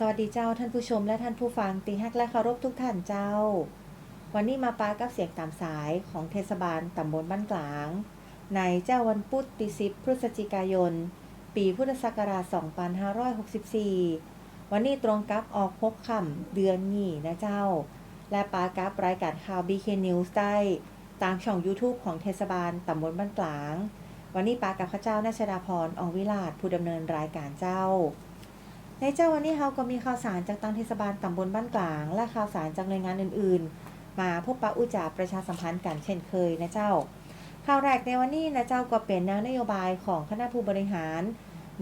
สวัสดีเจ้าท่านผู้ชมและท่านผู้ฟังตีฮักและเคารพทุกท่านเจ้า วันนี้มาปากับเสียงตามสายของเทศบาลตำบลบ้านกลาง ในเจ้าวันพุธที่10พฤศจิกายน ปีพุทธศักราช 2564 วันนี้ตรงกับออกพกคำเดือนนี้นะเจ้า และปากับรายการข่าว BK News ได้ตามช่อง YouTube ของเทศบาลตำบลบ้านกลาง วันนี้ปากับข้าเจ้านาชดาพรอองวิลาศผู้ดำเนินรายการเจ้า ในเจ้าวันนี้เราก็มีข่าวสารจากตังเทศบาลตำบลบ้านกลาง และข่าวสารจากหน่วยงานอื่นๆ มาพบปะอุจาประชาสัมพันธ์กันเช่นเคยนะเจ้า ข่าวแรกในวันนี้นะเจ้าก็เป็นแนวนโยบายของคณะผู้บริหาร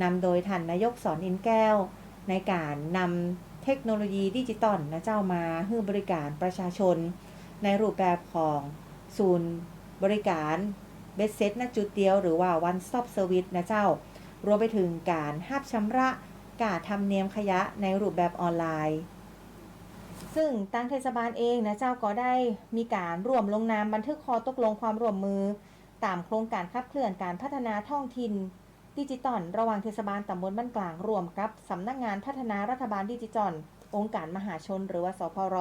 นำโดยท่านนายกสอนอินแก้ว ในการนำเทคโนโลยีดิจิตอลนะเจ้ามาให้บริการประชาชน ในรูปแบบของศูนย์บริการเบสเซ็ตนะจุดเดียวหรือว่า one stop service นะเจ้ารวมไปถึงการหับชำระ การทำเนียมขยะในรูปแบบออนไลน์ ซึ่งตั้งเทศบาลเองนะเจ้าก็ได้มีการร่วมลงนามบันทึกคอตกลงความร่วมมือ ตามโครงการขับเคลื่อนการพัฒนาท้องถิ่นดิจิตอลระหว่างเทศบาลตำบลบ้านกลางร่วมกับสำนักงานพัฒนารัฐบาลดิจิตอลองค์การมหาชนหรือว่าสพร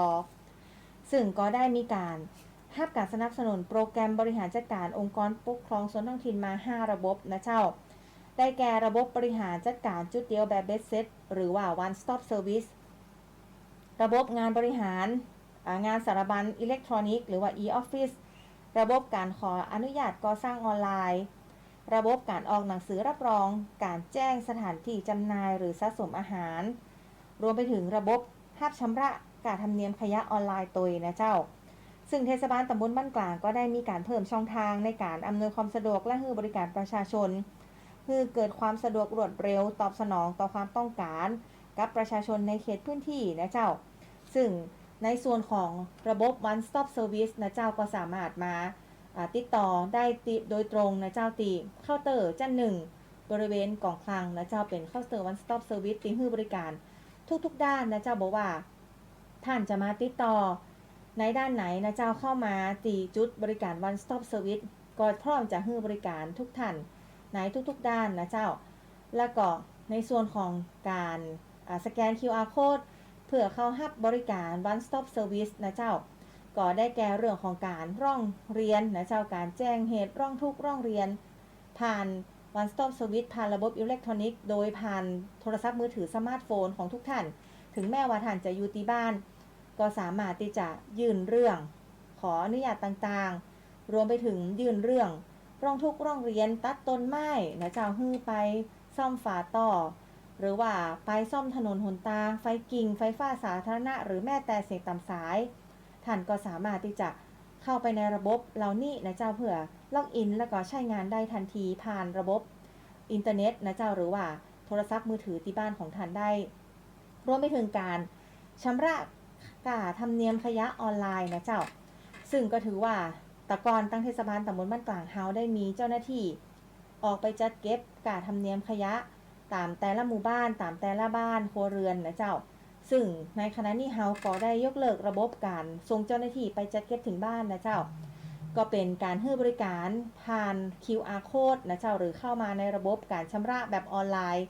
ซึ่งก็ได้มีการภาพการสนับสนุนโปรแกรมบริหารจัดการองค์กรปกครองส่วนท้องถิ่นมา 5 ระบบนะเจ้า ได้แก่ระบบบริหารจัดการจุดเดียวแบบเบสเซ็ตหรือว่า one stop service ระบบงานบริหารงานสารบัญอิเล็กทรอนิกส์หรือว่า e-office ระบบการขออนุญาตก่อสร้างออนไลน์ ระบบการออกหนังสือรับรอง การแจ้งสถานที่จำหน่ายหรือสะสมอาหาร รวมไปถึงระบบหับชำระการทำเนียมขยะออนไลน์ตัวนะเจ้า ซึ่งเทศบาลตำบลบ้านกลางก็ได้มีการเพิ่มช่องทางในการอำนวยความสะดวกและให้บริการประชาชน เพื่อเกิดความสะดวกรวดเร็วตอบสนองต่อความต้องการ กับประชาชนในเขตพื้นที่นะเจ้า ซึ่งในส่วนของระบบ one stop service นะเจ้าก็สามารถมาติดต่อได้ติโดยตรงนะเจ้าตีเคาน์เตอร์จันหนึ่งบริเวณกล่องคลังนะเจ้าเป็นเคาน์เตอร์ one stop service ตีให้บริการ ทุกๆ ด้านนะเจ้าบอกว่า ท่านจะมาติดต่อ ในด้านไหนนะเจ้าเข้ามาตีจุดบริการ one stop service ก็พร้อมจะให้บริการทุกท่าน ในทุกๆ ด้านนะเจ้า แล้วก็ในส่วนของการสแกน QR code เพื่อเข้าฮับบริการ one stop service นะเจ้า ก็ได้แก่เรื่องของการร้องเรียนนะเจ้าการแจ้งเหตุร้องทุกข์ร้องเรียน ผ่าน one stop service ผ่านระบบอิเล็กทรอนิกส์โดยผ่านโทรศัพท์มือถือสมาร์ทโฟนของทุกท่าน ถึงแม้ว่าท่านจะอยู่ที่บ้าน ก็สามารถที่จะยื่นเรื่อง ขออนุญาตต่างๆ รวมไปถึงยื่นเรื่อง ร้องทุกข์ร้องเรียนตัดต้นไม้นะเจ้าฮื้อไปซ่อมฝาต่อ หรือว่าไปซ่อมถนนหนทาง ไฟกิ่ง ไฟฟ้าสาธารณะ หรือแม้แต่เสียงต่ำสาย ท่านก็สามารถที่จะเข้าไปในระบบเหล่านี้นะเจ้าเพื่อล็อกอินแล้วก็ใช้งานได้ทันทีผ่านระบบอินเทอร์เน็ตนะเจ้าหรือว่าโทรศัพท์มือถือที่บ้านของท่านได้ รวมไปถึงการชำระค่าธรรมเนียมขยะออนไลน์นะเจ้า ซึ่งก็ถือว่า ตะกอนตั้งเทศบาลตำบลบ้านกลางเฮาได้มีเจ้าหน้าที่ ออกไปจัดเก็บกาธรรมเนียมขยะ ตามแต่ละหมู่บ้าน ตามแต่ละบ้านครัวเรือนนะเจ้า ซึ่งในขณะนี้เฮาก็ได้ยกเลิกระบบการส่งเจ้าหน้าที่ไปจัดเก็บถึงบ้านนะเจ้า ก็เป็นการให้บริการผ่าน QR code นะเจ้าหรือเข้ามาในระบบการชำระแบบออนไลน์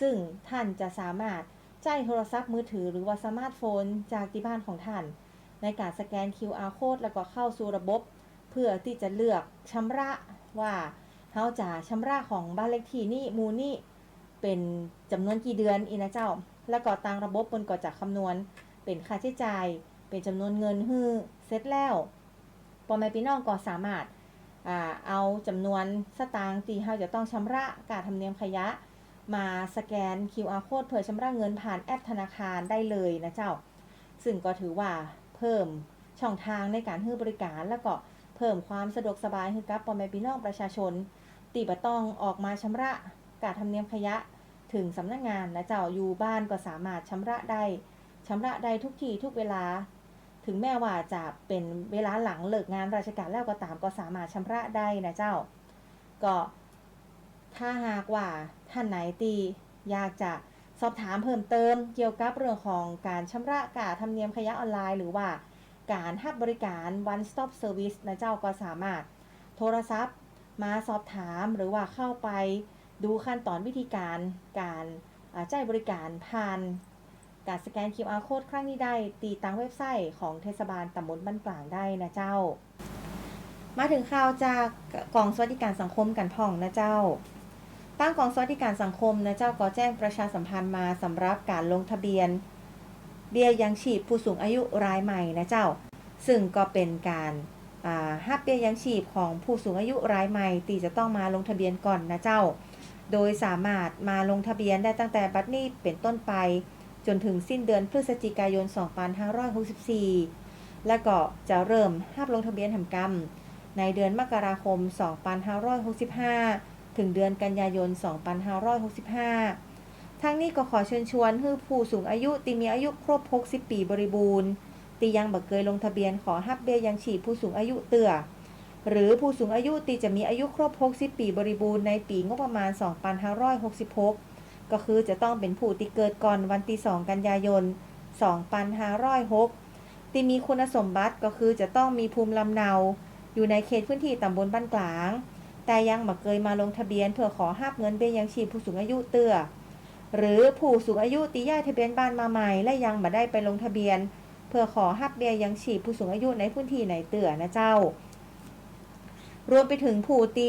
ซึ่งท่านจะสามารถจ่ายโทรศัพท์มือถือหรือว่าสมาร์ทโฟนจากที่บ้านของท่าน ในการสแกน QR code แล้วก็เข้าสู่ระบบ พื่อที่จะเลือกชำระว่าเขาจะชำระของบ้านเลขที่นี่มูนี่เป็นจำนวนกี่เดือนอีนะเจ้า แล้วก็ตางระบบบนก็จะคำนวณเป็นค่าใช้จ่าย เป็นจำนวนเงินฮือเสร็จแล้วปอแม่พี่น้องก็สามารถเอาจำนวนสตางค์ที่เขาจะต้องชำระการทำเนียมขยะ มาสแกน QR code เพื่อชำระเงินผ่านแอปธนาคารได้เลยนะเจ้า ซึ่งก็ถือว่าเพิ่มช่องทางในการให้บริการแล้วก็ เพิ่มความสะดวกสบายให้กับพ่อแม่พี่น้องประชาชน ตีบต้องออกมาชำระการทำเนียมขยะถึงสำนักงงานนะเจ้าอยู่บ้านก็สามารถชำระได้ชำระได้ทุกที่ทุกเวลา ถึงแม้ว่าจะเป็นเวลาหลังเลิกงานราชการแล้วก็ตามก็สามารถชำระได้นะเจ้า ก็ถ้าหากว่าท่านไหนตีอยากจะสอบถามเพิ่มเติมเกี่ยวกับเรื่องของการชำระการทำเนียมขยะออนไลน์หรือว่า การให้บริการ one stop service นะเจ้าก็สามารถโทรศัพท์มาสอบถามหรือว่าเข้าไปดูขั้นตอนวิธีการการจ่ายบริการผ่าน การสแกน QR code ครั้งนี้ได้ ตีตามเว็บไซต์ของเทศบาลตำบลบ้านกลางได้นะเจ้า มาถึงข่าวจากกองสวัสดิการสังคมกันพ่องนะเจ้าตั้งกองสวัสดิการสังคมนะเจ้าก็แจ้งประชาสัมพันธ์มาสำหรับการลงทะเบียน เบี้ยยังชีพผู้สูงอายุรายใหม่นะเจ้า ซึ่งก็เป็นการอ่าฮับเบี้ยยังชีพของผู้สูงอายุรายใหม่ตีจะต้องมาลงทะเบียนก่อนนะเจ้า โดยสามารถมาลงทะเบียนได้ตั้งแต่บัดนี้เป็นต้นไป จนถึงสิ้นเดือนพฤศจิกายน 2564 และก็จะเริ่มห้าลงทะเบียนทำกรรม ในเดือนมกราคม 2565 ถึงเดือนกันยายน 2565 ทั้งนี้ก็ขอเชิญชวนให้ผู้สูงอายุที่มีอายุครบ 60 ปีบริบูรณ์ที่ยังบ่เคยลงทะเบียนขอฮับเบียยังชีพผู้สูงอายุเตือหรือผู้สูงอายุที่จะมีอายุครบ 60 ปีบริบูรณ์ในปีงบประมาณ 2566 ก็คือจะต้องเป็นผู้ที่เกิดก่อนวันที่ 2 กันยายน 2506ที่มีคุณสมบัติก็คือจะต้องมีภูมิลำเนา อยู่ในเขตพื้นที่ตำบลบ้านกลาง แต่ยังบ่เคยมาลงทะเบียนเพื่อขอหับเงินเบี้ยยังชีพผู้สูงอายุเตื่อ หรือผู้สูงอายุตีย้ายทะเบียนบ้านมาใหม่ และยังบ่ได้ไปลงทะเบียน เพื่อขอหับเบียยังชีพผู้สูงอายุในพื้นที่ไหนเตื่อนะเจ้า รวมไปถึงผู้ตี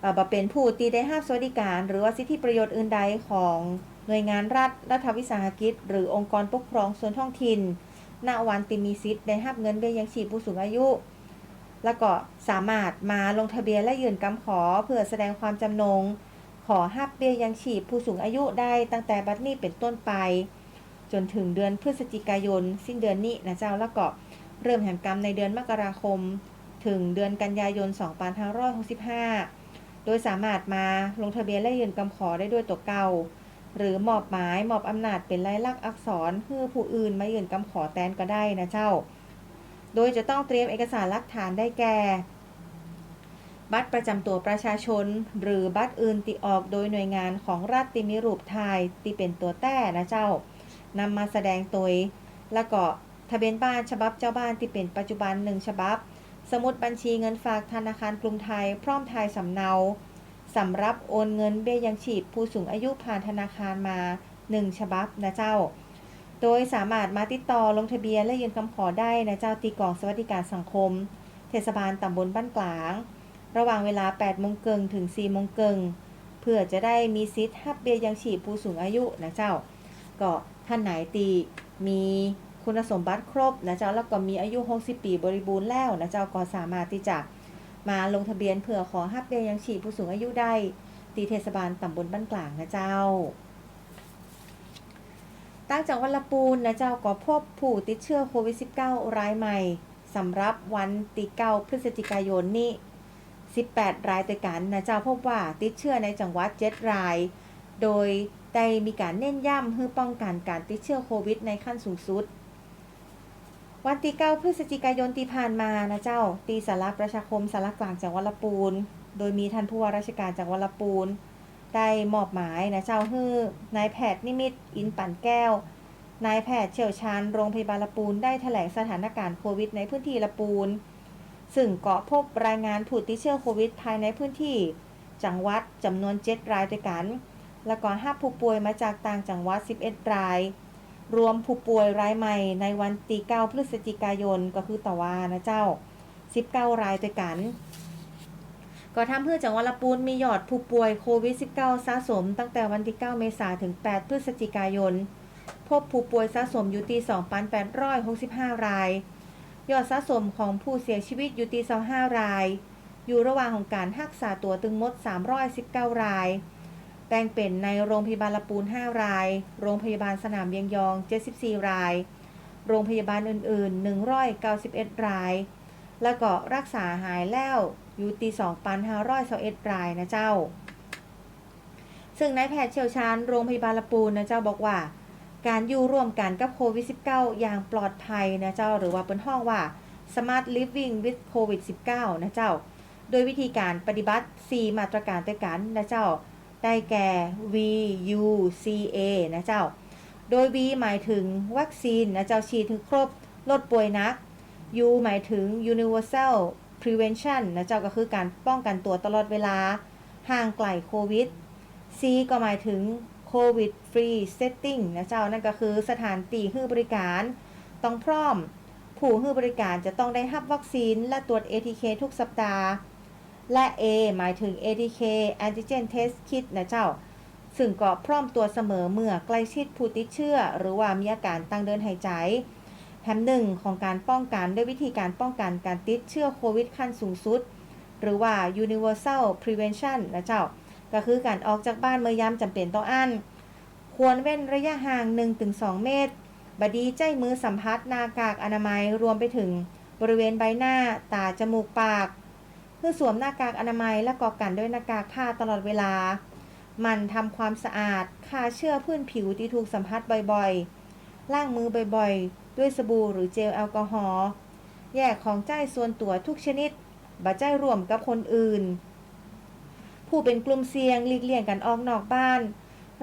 เออบ่เป็นผู้ตีได้รับสวัสดิการ หรือว่าสิทธิประโยชน์อื่นใดของหน่วยงานรัฐรัฐวิสาหกิจ หรือองค์กรปกครองส่วนท้องถิ่นณวันติมีสิทธิ์ได้รับเงินเบี้ยยังชีพผู้สูงอายุ แล้วก็สามารถมาลงทะเบียนและยื่นคำขอเพื่อแสดงความจำนง ขอหับเบี้ยยังชีพผู้สูงอายุได้ตั้งแต่บัดนี้เป็นต้นไป จนถึงเดือนพฤศจิกายน สิ้นเดือนนี้นะเจ้าแล้วก็เริ่มแห่งกรรมในเดือนมกราคม ถึงเดือนกันยายน 2565 โดยสามารถมาลงทะเบียนและยื่นคำขอได้ด้วยตัวเก่า หรือมอบหมายมอบอำนาจเป็นลายลักษณ์อักษรเพื่อผู้อื่นมายื่นคำขอแทนก็ได้นะเจ้า โดยจะต้องเตรียมเอกสารหลักฐานได้แก่ บัตรประจำตัวประชาชน หรือบัตรอื่นติออกโดยหน่วยงานของรัฐที่มีรูปถ่ายที่เป็นตัวแต้นะเจ้านำมาแสดงตัวแล้วก็ทะเบียนบ้านฉบับเจ้าบ้านที่เป็นปัจจุบันหนึ่งฉบับ สมุดบัญชีเงินฝากธนาคารกรุงไทย พร้อมถ่ายสำเนาสำรับโอนเงินเบี้ยยังชีพผู้สูงอายุผ่านธนาคารมา 1 ฉบับนะเจ้า โดยสามารถมาติดต่อลงทะเบียนและยื่นคำขอได้นะเจ้าตีกองสวัสดิการสังคม เทศบาลตำบลบ้านกลาง ระหว่างเวลา8โมงเกิงถึง4โมงเกิงเพื่อจะได้มีสิทฮับเบียยังชีพผู้สูงอายุนะเจ้า ก็ท่านไหนตีมีคุณสมบัติครบนะเจ้าแล้วก็มีอายุ 60 ปีบริบูรณ์แล้วนะเจ้าก็สามารถที่จะมาลงทะเบียนเพื่อขอฮับเบียยังชีพผู้สูงอายุได้ตีเทศบาลตำบลบ้านกลางนะเจ้า ตั้งจังหวัดละปูนนะเจ้าก็พบผู้ติดเชื้อโควิด -19 รายใหม่สำหรับวันที่9พฤศจิกายนนี้ 18 รายด้วยกันนะเจ้าพบว่าติดเชื้อในจังหวัด 7 ราย โดยได้มีการเน้นย้ำเพื่อป้องกันการติดเชื้อโควิดในขั้นสูงสุด วันที่ 9 พฤศจิกายนที่ผ่านมานะเจ้า ตีสาราประชาคมสารกลางจังหวัดละปูน โดยมีท่านผู้ว่าราชการจังหวัดละปูน ได้มอบหมายนะเจ้าฮื้อนายแพทย์นิมิตอินปั่นแก้วนายแพทย์เชี่ยวชาญโรงพยาบาลละปูนได้แถลงสถานการณ์โควิดในพื้นที่ละปูน ซึ่งก็พบรายงานผู้ติดเชื้อโควิดภายในพื้นที่ จังหวัดจำนวน 7 รายด้วยกัน แล้วก็ห้าผู้ป่วยมาจากต่างจังหวัด 11 ราย รวมผู้ป่วยรายใหม่ในวันที่9พฤศจิกายนก็คือตะวานะเจ้า 19 รายด้วยกัน ก็ทำเพื่อจังหวัดละปูนมียอดผู้ป่วยโควิด -19 สะสม ตั้งแต่วันที่ 9 เมษายนถึง 8 พฤศจิกายน พบผู้ป่วยสะสมอยู่ที่ 2,865 ราย ยอดสะสมของผู้เสียชีวิตอยู่ที่25ราย อยู่ระหว่างของการรักษาตัวตึงมด 319 ราย แบ่งเป็นในโรงพยาบาลละปูน 5 ราย โรงพยาบาลสนามเวียงยอง 74 ราย โรงพยาบาลอื่น ๆ 191 ราย แล้วก็รักษาหายแล้วอยู่ที่2,521รายนะเจ้า ซึ่งนายแพทย์เชี่ยวชาญโรงพยาบาลละปูนนะเจ้าบอกว่า การอยู่ร่วมกันกับโควิด -19 อย่างปลอดภัยนะเจ้าหรือว่าเป็นห้องว่า Smart Living with COVID 19นะเจ้า โดยวิธีการปฏิบัติ 4 มาตรการด้วยกันนะเจ้า ได้แก่ V U C A นะเจ้า โดย V หมายถึงวัคซีนนะเจ้าฉีดถึงครบลดป่วยนัก U หมายถึง Universal Prevention นะเจ้าก็คือการป้องกันตัวตลอดเวลาห่างไกลโควิด C ก็หมายถึง COVID Free Setting นะเจ้านั่นก็คือสถานตีให้บริการต้องพร้อม ผู้ให้บริการจะต้องได้รับวัคซีนและตรวจ ATK ทุกสัปดาห์ และ A หมายถึง ATK Antigen Test Kit นะเจ้า ซึ่งก็พร้อมตัวเสมอเมื่อใกล้ชิดผู้ติดเชื้อ หรือว่ามีอาการตั้งเดินหายใจแถมหนึ่งของการป้องกันด้วยวิธีการป้องกันการติดเชื้อโควิดขั้นสูงสุด หรือว่า universal prevention นะเจ้า ก็คือการออกจากบ้านเมื่อยามจำเป็นต้องอัน ควรเว้นระยะห่าง 1-2 เมตร บดีใจมือสัมผัสหน้ากากอนามัยรวมไปถึงบริเวณใบหน้า ตา จมูก ปาก เพื่อสวมหน้ากากอนามัยและกอกกันด้วยหน้ากากผ้าตลอดเวลา มันทำความสะอาดฆ่าเชื้อพื้นผิวที่ถูกสัมผัสบ่อยๆ ล้างมือบ่อยๆ ด้วยสบู่หรือเจลแอลกอฮอล์ แยกของใจส่วนตัวทุกชนิดบ่ใจร่วมกับคนอื่น ผู้เป็นกลุ่มเสี่ยงหลีกเลี่ยงกันออกนอกบ้าน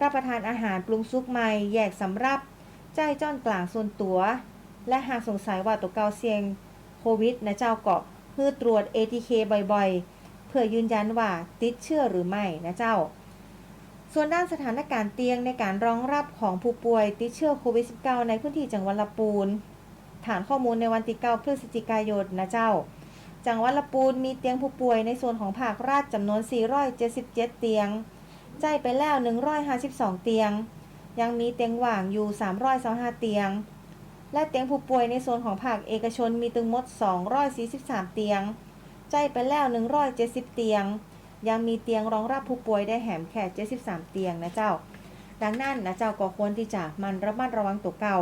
รับประทานอาหารปรุงสุกใหม่แยกสำรับใจจ้อนกลางส่วนตัว และหากสงสัยว่าตัวเกาเสี่ยงโควิดนะเจ้าเก็เพื่อตรวจ ATK บ่อยๆ เพื่อยืนยันว่าติดเชื้อหรือไม่นะเจ้า ส่วนด้านสถานการณ์เตียงในการรองรับของผู้ป่วยติดเชื้อโควิด -19 ในพื้นที่จังหวัดลำปูน ฐานข้อมูลในวันที่9พฤศจิกายนนะเจ้า จังหวัดลำปูนมีเตียงผู้ป่วยในส่วนของภาคราชจำนวน 477 เตียงใจายไปแล้ว 152 เตียง ยังมีเตียงว่างอยู่ 325 เตียง และเตียงผู้ป่วยในโซนของภาคเอกชนมีถึงมด 243 เตียงใจายไปแล้ว 170 เตียง ยังมีเตียงรองรับผู้ป่วยได้แหมแค่73 เตียงนะเจ้า ดังนั้นนะเจ้าก็ควรที่จะมันระมัดระวังตัวเก่า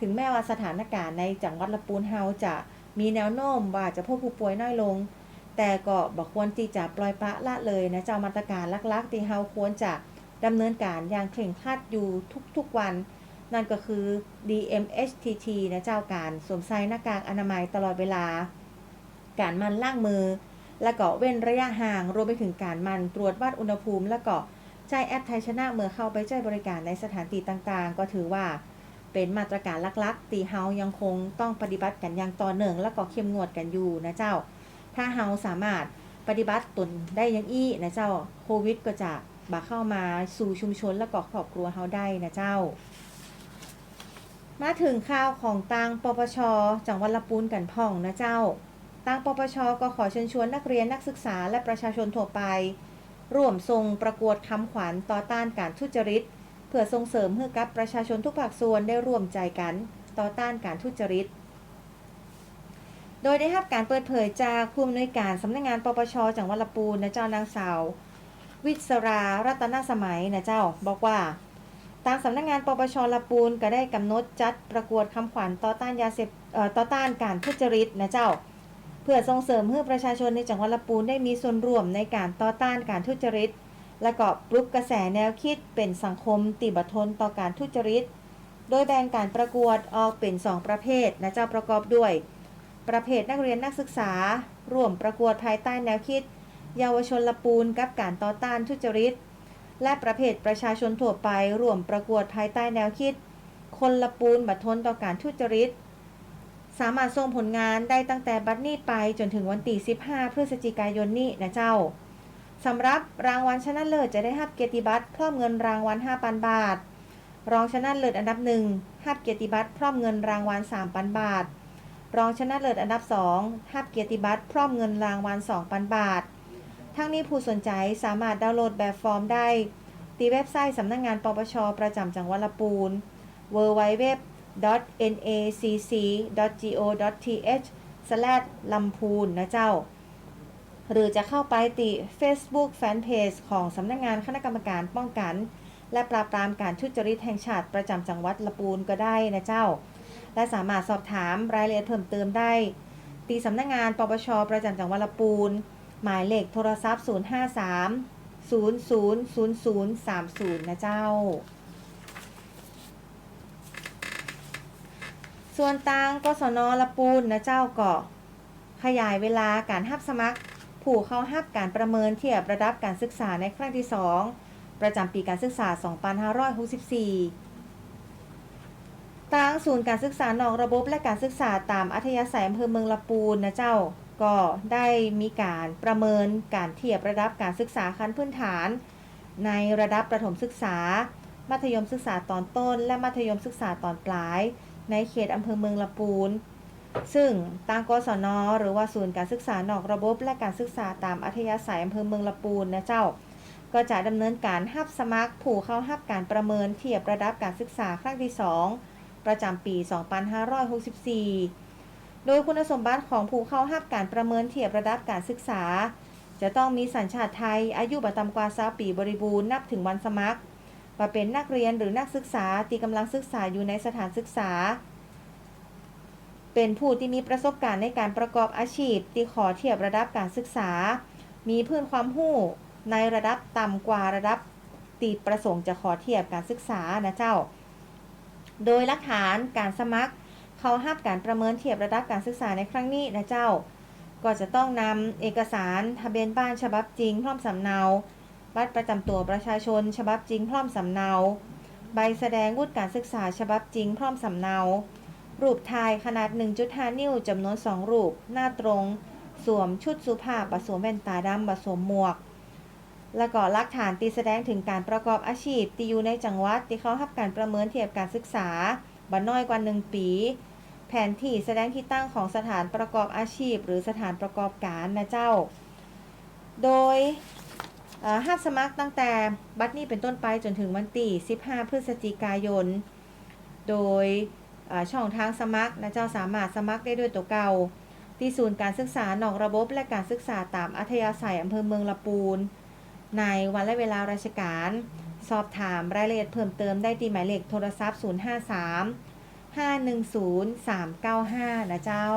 ถึงแม้ว่าสถานการณ์ในจังหวัดลำปูนเฮาจะ มีแนวโน้มว่าจะพบผู้ป่วยน้อยลง แต่ก็บอกควรที่จะปล่อยปละละเลยนะเจ้ามาตรการลักๆที่เฮาควรจะดำเนินการอย่างเคร่งครัดอยู่ทุกๆวัน นั่นก็คือ DMHTT นะเจ้าการสวมใส่หน้ากากอนามัยตลอดเวลา การมันล้างมือ และก็เว้นระยะห่างรวมไปถึงการมันตรวจวัดอุณหภูมิ และก็ใช้แอปไทยชนะเมื่อเข้าไปใช้บริการในสถานที่ต่างๆ ก็ถือว่า เป็นมาตรการลักๆ ตีเฮายังคงต้องปฏิบัติกันอย่างต่อเนื่องและก็เข้มงวดกันอยู่นะเจ้า ถ้าเฮาสามารถปฏิบัติตนได้อยังอี้นะเจ้าโควิดก็จะบาเข้ามาสู่ชุมชนและก็ครอบครัวเฮาได้นะเจ้า มาถึงข่าวของตังปปช จังหวัดลำปูนกันพ่องนะเจ้าตังปปชก็ขอเชิญชวนนักเรียนนักศึกษาและประชาชนทั่วไป ร่วมทรงประกวดคำขวัญต่อต้านการทุจริต พื่อส่งเสริมให้กับประชาชนทุกภาคส่วนได้ร่วมใจกันต่อต้านการทุจริต โดยได้รับการเปิดเผยจากผู้อำนวยการสำนักงานปปชจังหวัดลำปูนนะเจ้านางสาว วิศรารัตนสมัยนะเจ้าบอกว่าทางสำนักงานปปชลำปูนก็ได้กำหนดจัดประกวดคำขวัญต่อต้านยาเสพต่อต้านการทุจริตนะเจ้า เพื่อส่งเสริมให้ประชาชนในจังหวัดลำปูนได้มีส่วนร่วมในการต่อต้านการทุจริต และก็ปลุกกระแสแนวคิดเป็นสังคมติบัทนต่อการทุจริต โดยแบ่งการประกวดออกเป็น 2 ประเภทนะเจ้าประกอบด้วย ประเภทนักเรียนนักศึกษา ร่วมประกวดภายใต้แนวคิด เยาวชนละปูนกับการต่อต้านทุจริต และประเภทประชาชนทั่วไป ร่วมประกวดภายใต้แนวคิด คนละปูนบัทนต่อการทุจริต สามารถส่งผลงานได้ตั้งแต่บัดนี้ไปจนถึงวันที่15พฤศจิกายนนี้นะเจ้า สำหรับรางวัลชนะเลิศจะได้รับเกียรติบัตรพร้อมเงินรางวัล5,000 บาท รองชนะเลิศอันดับหนึ่งรับเกียรติบัตรพร้อมเงินรางวัล3,000 บาท รองชนะเลิศอันดับ2รับเกียรติบัตรพร้อมเงินรางวัล2,000 บาท ทั้งนี้ผู้สนใจสามารถดาวน์โหลดแบบฟอร์มได้ที่เว็บไซต์สำนักงงานปปช ประจำจังหวัดลำปูน www.nacc.go.th ลำพูนนะเจ้า หรือจะเข้าไปติ Facebook Fanpage ของสำนักงงานคณะกรรมการป้องกัน และปราบปรามการทุจริตแห่งชาติประจำจังหวัดลำปูนก็ได้นะเจ้า และสามารถสอบถามรายละเอียดเพิ่มเติมได้ ตีสำนักงงานปปชประจำจังหวัดลำปูน หมายเลขโทรศัพท์ 053 000030 นะเจ้า ส่วนตังกศนละปูนนะเจ้าก็ขยายเวลาการหับสมัคร ผู้เข้าหับการประเมินเทียบระดับการศึกษาในครั้งที่ 2 ประจำปีการศึกษา 2564ทางศูนย์การศึกษานอกระบบและการศึกษาตามอัธยาศัยอำเภอเมืองลำปูนนะเจ้า ก็ได้มีการประเมินการเทียบระดับการศึกษาขั้นพื้นฐาน ในระดับประถมศึกษา มัธยมศึกษาตอนต้น และมัธยมศึกษาตอนปลาย ในเขตอำเภอเมืองลำปูน ซึ่งตางกศนหรือว่าศูนย์การศึกษานอกระบบและการศึกษาตามอัธยาศัยอำเภอเมืองลำปูนนะเจ้า ก็จะดำเนินการหับสมัคร ผู้เข้าหับการประเมินเทียบระดับการศึกษาครั้งที่ 2 ประจำปี 2564 โดยคุณสมบัติของผู้เข้าหับการประเมินเทียบระดับการศึกษา จะต้องมีสัญชาติไทยอายุบ่ต่ำกว่า20ปีบริบูรณ์นับถึงวันสมัครว่าเป็นนักเรียนหรือนักศึกษาที่กำลังศึกษาอยู่ในสถานศึกษา เป็นผู้ที่มีประสบการณ์ในการประกอบอาชีพที่ขอเทียบระดับการศึกษา มีพื้นความรู้ในระดับต่ำกว่าระดับตีประสงค์จะขอเทียบการศึกษานะเจ้า โดยหลักฐานการสมัคร เขาหับการประเมินเทียบระดับการศึกษาในครั้งนี้นะเจ้า ก็จะต้องนำเอกสารทะเบียนบ้านฉบับจริง พร้อมสำเนา บัตรประจำตัวประชาชน ฉบับจริง พร้อมสำเนา ใบแสดงวุฒิการศึกษาฉบับจริง พร้อมสำเนา รูปถ่ายขนาด 1.5 นิ้วจำนวน 2 รูป หน้าตรง สวมชุดสุภาพบสวมแว่นตาดำบสวมหมวก แล้วก็ลักฐานตีแสดงถึงการประกอบอาชีพที่อยู่ในจังหวัดที่เขารับการประเมินเทียบการศึกษาบ่น้อยกว่า 1 ปี แผนที่แสดงที่ตั้งของสถานประกอบอาชีพ หรือสถานประกอบการนะเจ้า โดยห้ามสมัครตั้งแต่บัดนี้เป็นต้นไปจนถึงวันที่ 15 พฤศจิกายน โดย ช่องทางสมัครนะเจ้าสามารถสมัครได้ด้วยตัวเก่า ที่ศูนย์การศึกษาหนอกระบบและการศึกษาตามอัธยาศัยอำเภอเมืองละปูน ในวันและเวลาราชการ สอบถามรายละเอียดเพิ่มเติมได้ที่หมายเลขโทรศัพท์ 053 510 395 นะเจ้า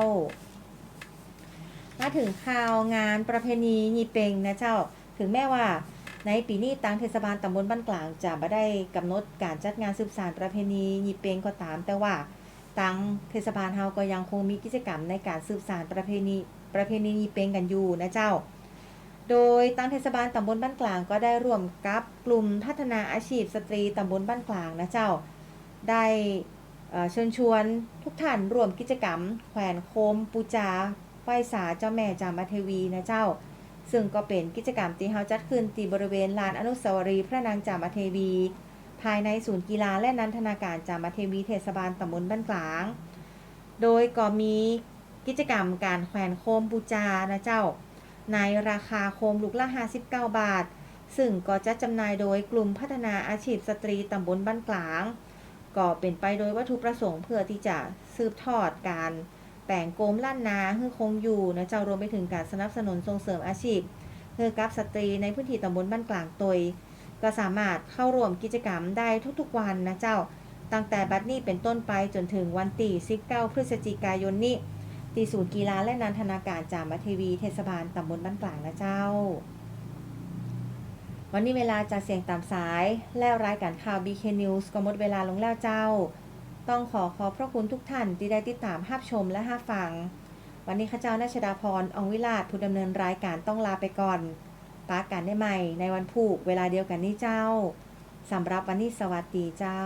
มาถึงข่าวงานประเพณียีเปงนะเจ้า ถึงแม้ว่า ในปีนี้ตังเทศบาลตำบลบ้านกลางจะไม่ได้กำหนดการจัดงานสืบสานประเพณียีเปงก็ตาม แต่ว่าตังเทศบาลเฮาก็ยังคงมีกิจกรรมในการสืบสานประเพณีประเพณียีเปงกันอยู่นะเจ้า โดยตังเทศบาลตำบลบ้านกลางก็ได้ร่วมกับกลุ่มพัฒนาอาชีพสตรีตำบลบ้านกลางนะเจ้า ได้เชิญชวนทุกท่านร่วมกิจกรรม แขวนโคม ปูจาไหว้สาเจ้าแม่จามเทวีนะเจ้า ซึ่งก็เป็นกิจกรรมที่เฮาจัดขึ้นที่บริเวณลานอนุสาวรีย์พระนางจามเทวี ภายในศูนย์กีฬาและนันทนาการจามเทวีเทศบาลตำบลบ้านกลาง โดยก็มีกิจกรรมการแขวนโคมปูจานะเจ้า ในราคาโคมลูกละ 59 บาท ซึ่งก็จะจำหน่ายโดยกลุ่มพัฒนาอาชีพสตรีตำบลบ้านกลาง ก็เป็นไปโดยวัตถุประสงค์เพื่อที่จะสืบทอดการ แปลงโกมล้านนาให้คงอยู่นะเจ้ารวมไปถึงการสนับสนุนส่งเสริมอาชีพเพื่อกับสตรีในพื้นที่ตำบลบ้านกลางตยก็สามารถเข้าร่วมกิจกรรมได้ทุกๆวันนะเจ้า ตั้งแต่บัดนี้เป็นต้นไปจนถึงวันที่19พฤศจิกายนนี้ที่ศูนย์กีฬาและนันทนาการจามเทวีเทศบาลตำบลบ้านกลางนะเจ้า วันนี้เวลาจะเสียงตามสาย และรายการข่าว BK News ก็หมดเวลาลงแล้วเจ้า ต้องขอขอบพระคุณทุกท่านที่ได้ติดตามห้าชมและห้าฟัง วันนี้ข้าเจ้านาชดาพรอองวิลาศผู้ดำเนินรายการต้องลาไปก่อนปากันได้ใหม่ในวันพุธเวลาเดียวกันนี้เจ้าสำหรับวันนี้สวัสดีเจ้า